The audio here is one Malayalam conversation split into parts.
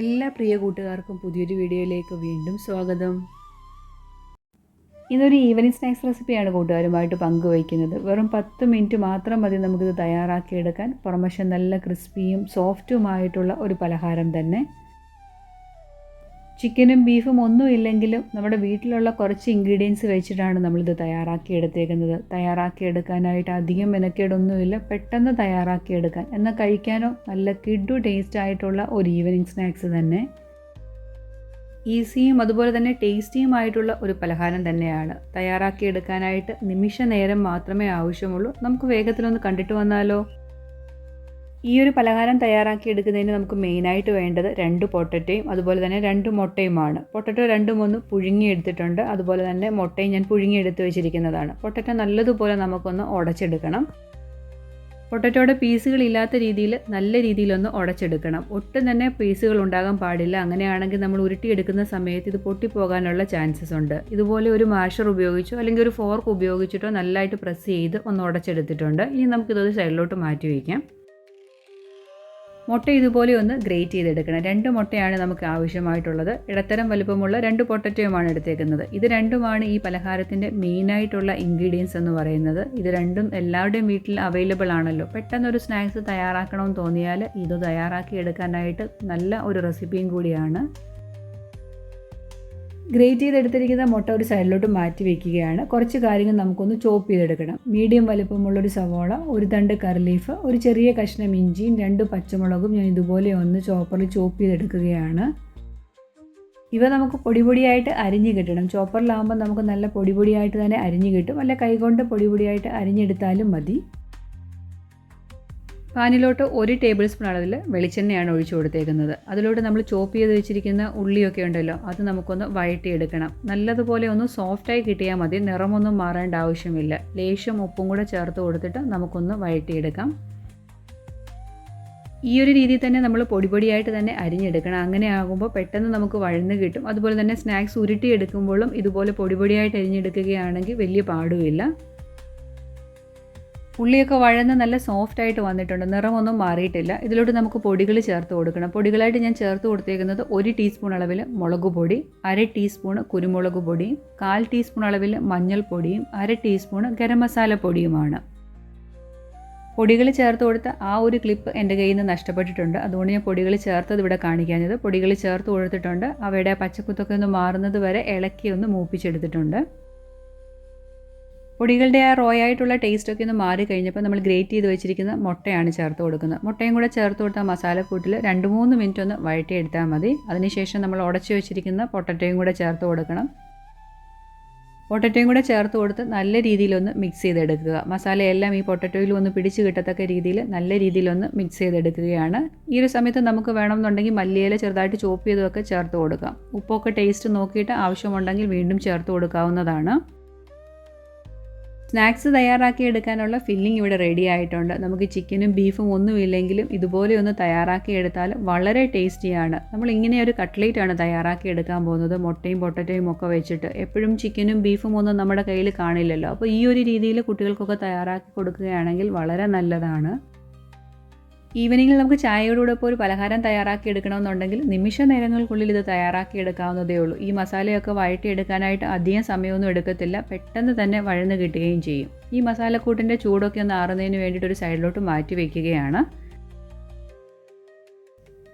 എല്ലാ പ്രിയ കൂട്ടുകാർക്കും പുതിയൊരു വീഡിയോയിലേക്ക് വീണ്ടും സ്വാഗതം. ഇതൊരു ഈവനിങ് സ്നാക്സ് റെസിപ്പിയാണ് കൂട്ടുകാരുമായിട്ട് പങ്കുവയ്ക്കുന്നത്. വെറും പത്ത് മിനിറ്റ് മാത്രം മതി നമുക്കിത് തയ്യാറാക്കിയെടുക്കാൻ. പുറമശം നല്ല ക്രിസ്പിയും സോഫ്റ്റുമായിട്ടുള്ള ഒരു പലഹാരം തന്നെ. ചിക്കനും ബീഫും ഒന്നും ഇല്ലെങ്കിലും നമ്മുടെ വീട്ടിലുള്ള കുറച്ച് ഇൻഗ്രീഡിയൻസ് വെച്ചിട്ടാണ് നമ്മളിത് തയ്യാറാക്കി എടുക്കാനായിട്ട് അധികം മെനക്കേടൊന്നുമില്ല. പെട്ടെന്ന് തയ്യാറാക്കി എടുക്കാൻ എന്നാൽ കഴിക്കാനോ നല്ല കിഡു ടേസ്റ്റ് ആയിട്ടുള്ള ഒരു ഈവനിങ് സ്നാക്സ് തന്നെ. ഈസിയും അതുപോലെ തന്നെ ടേസ്റ്റിയുമായിട്ടുള്ള ഒരു പലഹാരം തന്നെയാണ്. തയ്യാറാക്കിയെടുക്കാനായിട്ട് നിമിഷ നേരം മാത്രമേ ആവശ്യമുള്ളൂ. നമുക്ക് വേഗത്തിലൊന്ന് കണ്ടിട്ട് വന്നാലോ? ഈ ഒരു പലഹാരം തയ്യാറാക്കി എടുക്കുന്നതിന് നമുക്ക് മെയിനായിട്ട് വേണ്ടത് രണ്ട് പൊട്ടറ്റയും അതുപോലെ തന്നെ രണ്ട് മുട്ടയുമാണ്. പൊട്ടറ്റോ രണ്ടും ഒന്ന് പുഴുങ്ങിയെടുത്തിട്ടുണ്ട്. അതുപോലെ തന്നെ മുട്ടയും ഞാൻ പുഴുങ്ങി എടുത്ത് വെച്ചിരിക്കുന്നതാണ്. പൊട്ടറ്റോ നല്ലതുപോലെ നമുക്കൊന്ന് ഉടച്ചെടുക്കണം. പൊട്ടറ്റോയുടെ പീസുകൾ ഇല്ലാത്ത രീതിയിൽ നല്ല രീതിയിലൊന്ന് ഉടച്ചെടുക്കണം. ഒട്ടും തന്നെ പീസുകൾ ഉണ്ടാകാൻ പാടില്ല. അങ്ങനെയാണെങ്കിൽ നമ്മൾ ഉരുട്ടിയെടുക്കുന്ന സമയത്ത് ഇത് പൊട്ടിപ്പോകാനുള്ള ചാൻസസ് ഉണ്ട്. ഇതുപോലെ ഒരു മാഷർ ഉപയോഗിച്ചോ അല്ലെങ്കിൽ ഒരു ഫോർക്ക് ഉപയോഗിച്ചിട്ടോ നല്ലതായിട്ട് പ്രസ് ചെയ്ത് ഒന്ന് ഉടച്ചെടുത്തിട്ടുണ്ട്. ഇനി നമുക്കിതൊരു സൈഡിലോട്ട് മാറ്റി വയ്ക്കാം. മുട്ട ഇതുപോലെ ഒന്ന് ഗ്രേറ്റ് ചെയ്തെടുക്കണം. രണ്ട് മുട്ടയാണ് നമുക്ക് ആവശ്യമായിട്ടുള്ളത്. ഇടത്തരം വലുപ്പമുള്ള രണ്ട് പൊട്ടറ്റോയുമാണ് എടുത്തേക്കുന്നത്. ഇത് രണ്ടുമാണ് ഈ പലഹാരത്തിന്റെ മെയിനായിട്ടുള്ള ഇൻഗ്രീഡിയൻസ് എന്ന് പറയുന്നത്. ഇത് രണ്ടും എല്ലാവരുടെയും വീട്ടിൽ അവൈലബിൾ ആണല്ലോ. പെട്ടെന്നൊരു സ്നാക്സ് തയ്യാറാക്കണമെന്ന് തോന്നിയാൽ ഇത് തയ്യാറാക്കി എടുക്കാനായിട്ട് നല്ല ഒരു റെസിപ്പിയും കൂടിയാണ്. ഗ്രേറ്റ് ചെയ്തെടുത്തിരിക്കുന്ന മുട്ട ഒരു സൈഡിലോട്ട് മാറ്റി വെക്കുകയാണ്. കുറച്ച് കാര്യങ്ങൾ നമുക്കൊന്ന് ചോപ്പ് ചെയ്തെടുക്കണം. മീഡിയം വലുപ്പമുള്ള ഒരു സവോള ഒരു തണ്ട് കറി ഒരു ചെറിയ കഷ്ണം ഇഞ്ചിയും രണ്ട് പച്ചമുളകും ഞാൻ ഇതുപോലെ ഒന്ന് ചോപ്പറിൽ ചോപ്പ് ചെയ്തെടുക്കുകയാണ്. ഇവ നമുക്ക് പൊടി പൊടിയായിട്ട് അരിഞ്ഞ് കിട്ടണം. ചോപ്പറിലാകുമ്പോൾ നമുക്ക് നല്ല പൊടിപൊടിയായിട്ട് തന്നെ അരിഞ്ഞ് കിട്ടും. അല്ല കൈകൊണ്ട് പൊടിപൊടിയായിട്ട് അരിഞ്ഞെടുത്താലും മതി. പാനിലോട്ട് ഒരു ടേബിൾ സ്പൂൺ അളവിൽ വെളിച്ചെണ്ണയാണ് ഒഴിച്ചു കൊടുത്തേക്കുന്നത്. അതിലോട്ട് നമ്മൾ ചോപ്പ് ചെയ്ത് വെച്ചിരിക്കുന്ന ഉള്ളിയൊക്കെ ഉണ്ടല്ലോ അത് നമുക്കൊന്ന് വഴറ്റിയെടുക്കണം. നല്ലതുപോലെ ഒന്ന് സോഫ്റ്റായി കിട്ടിയാൽ മതി നിറമൊന്നും മാറേണ്ട ആവശ്യമില്ല. ലേശം ഉപ്പും കൂടെ ചേർത്ത് കൊടുത്തിട്ട് നമുക്കൊന്ന് വഴറ്റിയെടുക്കാം. ഈ ഒരു രീതിയിൽ തന്നെ നമ്മൾ പൊടിപൊടിയായിട്ട് തന്നെ അരിഞ്ഞെടുക്കണം. അങ്ങനെ ആകുമ്പോൾ പെട്ടെന്ന് നമുക്ക് വഴന്ന് കിട്ടും. അതുപോലെ തന്നെ സ്നാക്സ് ഉരുട്ടിയെടുക്കുമ്പോഴും ഇതുപോലെ പൊടിപൊടിയായിട്ട് അരിഞ്ഞെടുക്കുകയാണെങ്കിൽ വലിയ പാടുമില്ല. ഉള്ളിയൊക്കെ വഴന്ന് നല്ല സോഫ്റ്റ് ആയിട്ട് വന്നിട്ടുണ്ട്. നിറമൊന്നും മാറിയിട്ടില്ല. ഇതിലോട്ട് നമുക്ക് പൊടികൾ ചേർത്ത് കൊടുക്കണം. പൊടികളായിട്ട് ഞാൻ ചേർത്ത് കൊടുത്തേക്കുന്നത് ഒരു ടീസ്പൂൺ അളവിൽ മുളക് പൊടി അര ടീസ്പൂൺ കുരുമുളക് പൊടിയും കാൽ ടീസ്പൂൺ അളവിൽ മഞ്ഞൾപ്പൊടിയും അര ടീസ്പൂൺ ഗരം മസാല പൊടിയുമാണ്. പൊടികൾ ചേർത്ത് കൊടുത്ത ആ ഒരു ക്ലിപ്പ് എന്റെ കയ്യിൽ നിന്ന് നഷ്ടപ്പെട്ടിട്ടുണ്ട്. അതുകൊണ്ട് ഞാൻ പൊടികൾ ചേർത്തത് ഇവിടെ കാണിക്കാഞ്ഞത്. പൊടികൾ ചേർത്ത് കൊടുത്തിട്ടുണ്ട്. അവയുടെ പച്ചക്കുത്തൊക്കെ ഒന്ന് മാറുന്നത് വരെ ഇളക്കി ഒന്ന് മൂപ്പിച്ചെടുത്തിട്ടുണ്ട്. പൊടികളുടെ ആ റോയ് ആയിട്ടുള്ള ടേസ്റ്റൊക്കെ ഒന്ന് മാറി കഴിഞ്ഞപ്പോൾ നമ്മൾ ഗ്രേറ്റ് ചെയ്ത് വെച്ചിരിക്കുന്ന മുട്ടയാണ് ചേർത്ത് കൊടുക്കുന്നത്. മുട്ടയും കൂടെ ചേർത്ത് കൊടുത്ത മസാലക്കൂട്ടിൽ രണ്ട് മൂന്ന് മിനിറ്റ് ഒന്ന് വഴറ്റിയെടുത്താൽ മതി. അതിനുശേഷം നമ്മൾ ഉടച്ചു വെച്ചിരിക്കുന്ന പൊട്ടറ്റയും കൂടെ ചേർത്ത് കൊടുക്കണം. പൊട്ടറ്റയും കൂടെ ചേർത്ത് കൊടുത്ത് നല്ല രീതിയിലൊന്ന് മിക്സ് ചെയ്തെടുക്കുക. മസാലയെല്ലാം ഈ പൊട്ടറ്റോയിൽ ഒന്ന് പിടിച്ച് കിട്ടത്തക്ക രീതിയിൽ നല്ല രീതിയിലൊന്ന് മിക്സ് ചെയ്തെടുക്കുകയാണ്. ഈ ഒരു സമയത്ത് നമുക്ക് വേണമെന്നുണ്ടെങ്കിൽ മല്ലിയില ചെറുതായിട്ട് ചോപ്പ് ചെയ്തൊക്കെ ചേർത്ത് കൊടുക്കാം. ഉപ്പൊക്കെ ടേസ്റ്റ് നോക്കിയിട്ട് ആവശ്യമുണ്ടെങ്കിൽ വീണ്ടും ചേർത്ത് കൊടുക്കാവുന്നതാണ്. സ്നാക്സ് തയ്യാറാക്കി എടുക്കാനുള്ള ഫില്ലിംഗ് ഇവിടെ റെഡി ആയിട്ടുണ്ട്. നമുക്ക് ചിക്കനും ബീഫും ഒന്നും ഇല്ലെങ്കിലും ഇതുപോലെ ഒന്ന് തയ്യാറാക്കി എടുത്താൽ വളരെ ടേസ്റ്റിയാണ്. നമ്മൾ ഇങ്ങനെ ഒരു കട്ട്ലേറ്റ് ആണ് തയ്യാറാക്കി എടുക്കാൻ പോകുന്നത്. മുട്ടയും പൊട്ടറ്റയും ഒക്കെ വെച്ചിട്ട്. എപ്പോഴും ചിക്കനും ബീഫും ഒന്നും നമ്മുടെ കയ്യിൽ കാണില്ലല്ലോ. അപ്പോൾ ഈ ഒരു രീതിയിൽ കുട്ടികൾക്കൊക്കെ തയ്യാറാക്കി കൊടുക്കുകയാണെങ്കിൽ വളരെ നല്ലതാണ്. ഈവനിങ്ങിൽ നമുക്ക് ചായയോടുകൂടെ ഇപ്പോൾ ഒരു പലഹാരം തയ്യാറാക്കി എടുക്കണമെന്നുണ്ടെങ്കിൽ നിമിഷ നേരങ്ങൾക്കുള്ളിൽ ഇത് തയ്യാറാക്കി എടുക്കാവുന്നതേ ഉള്ളൂ. ഈ മസാലയൊക്കെ വഴറ്റിയെടുക്കാനായിട്ട് അധികം സമയമൊന്നും എടുക്കത്തില്ല. പെട്ടെന്ന് തന്നെ വഴന്ന് കിട്ടുകയും ചെയ്യും. ഈ മസാലക്കൂട്ടിന്റെ ചൂടൊക്കെ ഒന്ന് ആറുന്നതിന് വേണ്ടിയിട്ട് ഒരു സൈഡിലോട്ട് മാറ്റി വയ്ക്കുകയാണ്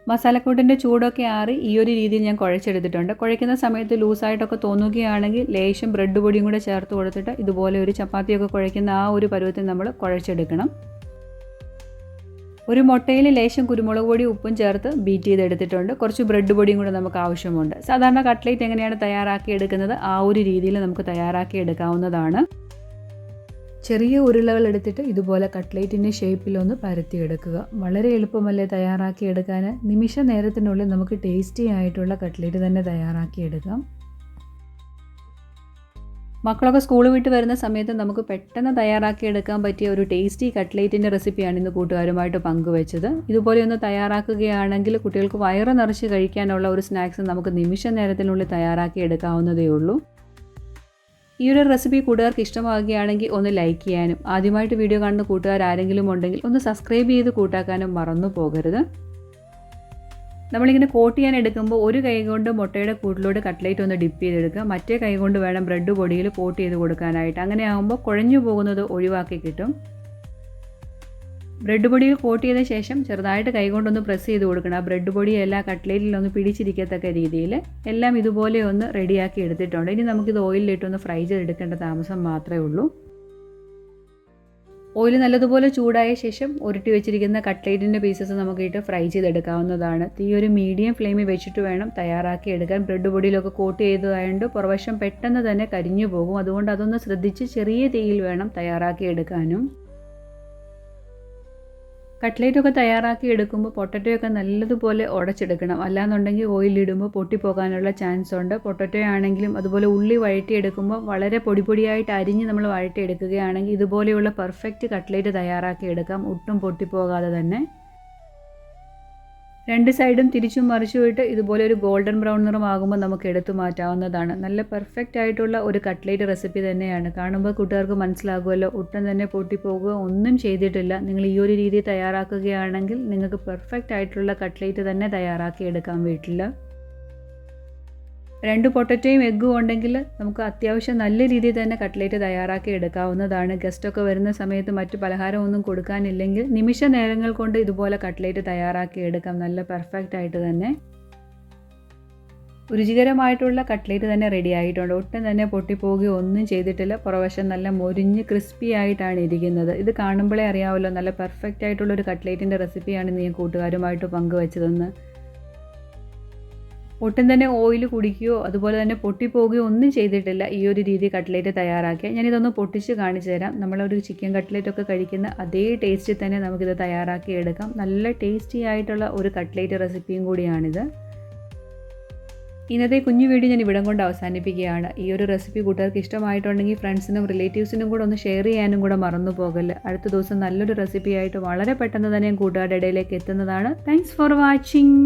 മസാലക്കൂട്ടിന്റെ ചൂടൊക്കെ ആറി ഈ ഒരു രീതിയിൽ ഞാൻ കുഴച്ചെടുത്തിട്ടുണ്ട്. കുഴയ്ക്കുന്ന സമയത്ത് ലൂസായിട്ടൊക്കെ തോന്നുകയാണെങ്കിൽ ലേശം ബ്രെഡ് പൊടിയും കൂടെ ചേർത്ത് കൊടുത്തിട്ട് ഇതുപോലെ ഒരു ചപ്പാത്തിയൊക്കെ കുഴയ്ക്കുന്ന ആ ഒരു പരുവത്തിൽ നമ്മൾ കുഴച്ചെടുക്കണം. ഒരു മുട്ടയിൽ ലേശം കുരുമുളക് പൊടി ഉപ്പും ചേർത്ത് ബീറ്റ് ചെയ്തെടുത്തിട്ടുണ്ട്. കുറച്ച് ബ്രെഡ് പൊടിയും കൂടെ നമുക്ക് ആവശ്യമുണ്ട്. സാധാരണ കട്ട്ലേറ്റ് എങ്ങനെയാണ് തയ്യാറാക്കി എടുക്കുന്നത്? ആ ഒരു രീതിയിൽ നമുക്ക് തയ്യാറാക്കി എടുക്കാവുന്നതാണ്. ചെറിയ ഉരുളകൾ എടുത്തിട്ട് ഇതുപോലെ കട്ട്ലേറ്റിന്റെ ഷേപ്പിലൊന്ന് പരത്തിയെടുക്കുക. വളരെ എളുപ്പമല്ലേ തയ്യാറാക്കി എടുക്കാൻ നിമിഷ നേരത്തിനുള്ളിൽ നമുക്ക് ടേസ്റ്റി ആയിട്ടുള്ള കട്ട്ലേറ്റ് തന്നെ തയ്യാറാക്കിയെടുക്കാം മക്കളൊക്കെ സ്കൂൾ വിട്ട് വരുന്ന സമയത്ത് നമുക്ക് പെട്ടെന്ന് തയ്യാറാക്കി എടുക്കാൻ പറ്റിയ ഒരു ടേസ്റ്റി കട്ട്ലേറ്റിന്റെ റെസിപ്പിയാണ് ഇന്ന് കൂട്ടുകാരുമായിട്ട് പങ്കുവെച്ചത്. ഇതുപോലെ ഒന്ന് തയ്യാറാക്കുകയാണെങ്കിൽ കുട്ടികൾക്ക് വയറ് നിറച്ച് കഴിക്കാനുള്ള ഒരു സ്നാക്സ് നമുക്ക് നിമിഷ നേരത്തിനുള്ളിൽ തയ്യാറാക്കി എടുക്കാവുന്നതേ ഉള്ളൂ. ഈ ഒരു റെസിപ്പി കൂട്ടുകാർക്ക് ഇഷ്ടമാകുകയാണെങ്കിൽ ഒന്ന് ലൈക്ക് ചെയ്യാനും ആദ്യമായിട്ട് വീഡിയോ കാണുന്ന കൂട്ടുകാർ ആരെങ്കിലും ഉണ്ടെങ്കിൽ ഒന്ന് സബ്സ്ക്രൈബ് ചെയ്ത് കൂട്ടാക്കാനും മറന്നു പോകരുത്. നമ്മളിങ്ങനെ കോട്ട് ചെയ്യാൻ എടുക്കുമ്പോൾ ഒരു കൈ കൊണ്ട് മുട്ടയുടെ കൂട്ടിലോട്ട് കട്ട്ലേറ്റ് ഒന്ന് ഡിപ്പ് ചെയ്തെടുക്കുക. മറ്റേ കൈ കൊണ്ട് വേണം ബ്രെഡ് പൊടിയിൽ കോട്ട് ചെയ്ത് കൊടുക്കാനായിട്ട്. അങ്ങനെ ആകുമ്പോൾ കുഴഞ്ഞു പോകുന്നത് ഒഴിവാക്കി കിട്ടും. ബ്രെഡ് പൊടിയിൽ കോട്ട് ചെയ്ത ശേഷം ചെറുതായിട്ട് കൈകൊണ്ടൊന്ന് പ്രസ് ചെയ്ത് കൊടുക്കണം. ആ ബ്രെഡ് പൊടി എല്ലാ കട്ട്ലേറ്റിലൊന്ന് പിടിച്ചിരിക്കത്തക്ക രീതിയിൽ എല്ലാം ഇതുപോലെ ഒന്ന് റെഡിയാക്കി എടുത്തിട്ടുണ്ട്. ഇനി നമുക്കിത് ഓയിലിലിട്ടൊന്ന് ഫ്രൈ ചെയ്തെടുക്കേണ്ട താമസം മാത്രമേ ഉള്ളൂ. ഓയിൽ നല്ലതുപോലെ ചൂടായ ശേഷം ഉരുട്ടി വെച്ചിരിക്കുന്ന കട്ട്ലേറ്റിന്റെ പീസസ് നമുക്കിട്ട് ഫ്രൈ ചെയ്തെടുക്കാവുന്നതാണ്. തീ ഒരു മീഡിയം ഫ്ലെയിമിൽ വെച്ചിട്ട് വേണം തയ്യാറാക്കി എടുക്കാൻ. ബ്രെഡ് പൊടിയിലൊക്കെ കോട്ട് ചെയ്തതായതുകൊണ്ട് പുറവശം പെട്ടെന്ന് തന്നെ കരിഞ്ഞു പോകും. അതുകൊണ്ട് അതൊന്ന് ശ്രദ്ധിച്ച് ചെറിയ തീയിൽ വേണം തയ്യാറാക്കി എടുക്കാനും. കട്ട്ലേറ്റൊക്കെ തയ്യാറാക്കി എടുക്കുമ്പോൾ പൊട്ടറ്റോയൊക്കെ നല്ലതുപോലെ ഉടച്ചെടുക്കണം അല്ലാന്നുണ്ടെങ്കിൽ ഓയിലിടുമ്പോൾ പൊട്ടിപ്പോകാനുള്ള ചാൻസ് ഉണ്ട് പൊട്ടറ്റോ ആണെങ്കിലും അതുപോലെ ഉള്ളി വഴറ്റിയെടുക്കുമ്പോൾ വളരെ പൊടി പൊടിയായിട്ട് അരിഞ്ഞ് നമ്മൾ വഴറ്റിയെടുക്കുകയാണെങ്കിൽ ഇതുപോലെയുള്ള പെർഫെക്റ്റ് കട്ട്ലേറ്റ് തയ്യാറാക്കി എടുക്കാം. ഒട്ടും പൊട്ടിപ്പോകാതെ തന്നെ. രണ്ട് സൈഡും തിരിച്ചും മറിച്ചുമിട്ട് ഇതുപോലെ ഒരു ഗോൾഡൻ ബ്രൗൺ നിറമാകുമ്പോൾ നമുക്ക് എടുത്തു മാറ്റാവുന്നതാണ്. നല്ല പെർഫെക്റ്റ് ആയിട്ടുള്ള ഒരു കട്ട്ലേറ്റ് റെസിപ്പി തന്നെയാണ്. കാണുമ്പോൾ കൂട്ടുകാർക്ക് മനസ്സിലാകുമല്ലോ. ഒട്ടും തന്നെ പൊട്ടിപ്പോകുക ഒന്നും ചെയ്തിട്ടില്ല. നിങ്ങൾ ഈ ഒരു രീതി തയ്യാറാക്കുകയാണെങ്കിൽ നിങ്ങൾക്ക് പെർഫെക്റ്റ് ആയിട്ടുള്ള കട്ട്ലേറ്റ് തന്നെ തയ്യാറാക്കി എടുക്കാം വീട്ടിൽ രണ്ട് പൊട്ടറ്റോയും എഗ്ഗും ഉണ്ടെങ്കിൽ നമുക്ക് അത്യാവശ്യം നല്ല രീതിയിൽ തന്നെ കട്ട്ലേറ്റ് തയ്യാറാക്കി എടുക്കാവുന്നതാണ്. ഗസ്റ്റൊക്കെ വരുന്ന സമയത്ത് മറ്റു പലഹാരമൊന്നും കൊടുക്കാനില്ലെങ്കിൽ നിമിഷ നേരങ്ങൾ കൊണ്ട് ഇതുപോലെ കട്ട്ലേറ്റ് തയ്യാറാക്കി എടുക്കാം. നല്ല പെർഫെക്റ്റ് ആയിട്ട് തന്നെ. രുചികരമായിട്ടുള്ള കട്ട്ലേറ്റ് തന്നെ റെഡി ആയിട്ടുണ്ട്. ഒട്ടും തന്നെ പൊട്ടിപ്പോകുകയോ ഒന്നും ചെയ്തിട്ടില്ല. പുറവശം നല്ല മൊരിഞ്ഞ് ക്രിസ്പി ആയിട്ടാണ് ഇരിക്കുന്നത്. ഇത് കാണുമ്പോഴേ അറിയാമല്ലോ നല്ല പെർഫെക്റ്റ് ആയിട്ടുള്ള ഒരു കട്ട്ലേറ്റിന്റെ റെസിപ്പിയാണ് ഞാൻ കൂട്ടുകാരുമായിട്ട് പങ്കുവച്ചതെന്ന്. ഒട്ടും തന്നെ ഓയിൽ കുടിക്കുകയോ അതുപോലെ തന്നെ പൊട്ടിപ്പോവുകയോ ഒന്നും ചെയ്തിട്ടില്ല ഈ ഒരു രീതി കട്ട്ലേറ്റ് തയ്യാറാക്കിയ ഞാനിതൊന്ന് പൊട്ടിച്ച് കാണിച്ചു തരാം. നമ്മളൊരു ചിക്കൻ കട്ട്ലേറ്റ് ഒക്കെ കഴിക്കുന്ന അതേ ടേസ്റ്റിൽ തന്നെ നമുക്കിത് തയ്യാറാക്കി എടുക്കാം. നല്ല ടേസ്റ്റി ആയിട്ടുള്ള ഒരു കട്ട്ലേറ്റ് റെസിപ്പിയും കൂടിയാണിത്. ഇന്നത്തെ കുഞ്ഞു വീഡിയോ ഞാൻ ഇവിടം കൊണ്ട് അവസാനിപ്പിക്കുകയാണ്. ഈ ഒരു റെസിപ്പി കൂട്ടുകാർക്ക് ഇഷ്ടമായിട്ടുണ്ടെങ്കിൽ ഫ്രണ്ട്സിനും റിലേറ്റീവ്സിനും കൂടെ ഒന്ന് ഷെയർ ചെയ്യാനും കൂടെ മറന്നു പോകല്ല. അടുത്ത ദിവസം നല്ലൊരു റെസിപ്പിയായിട്ട് വളരെ പെട്ടെന്ന് തന്നെ കൂട്ടുകാരുടെ ഇടയിലേക്ക് എത്തുന്നതാണ്. Thanks for watching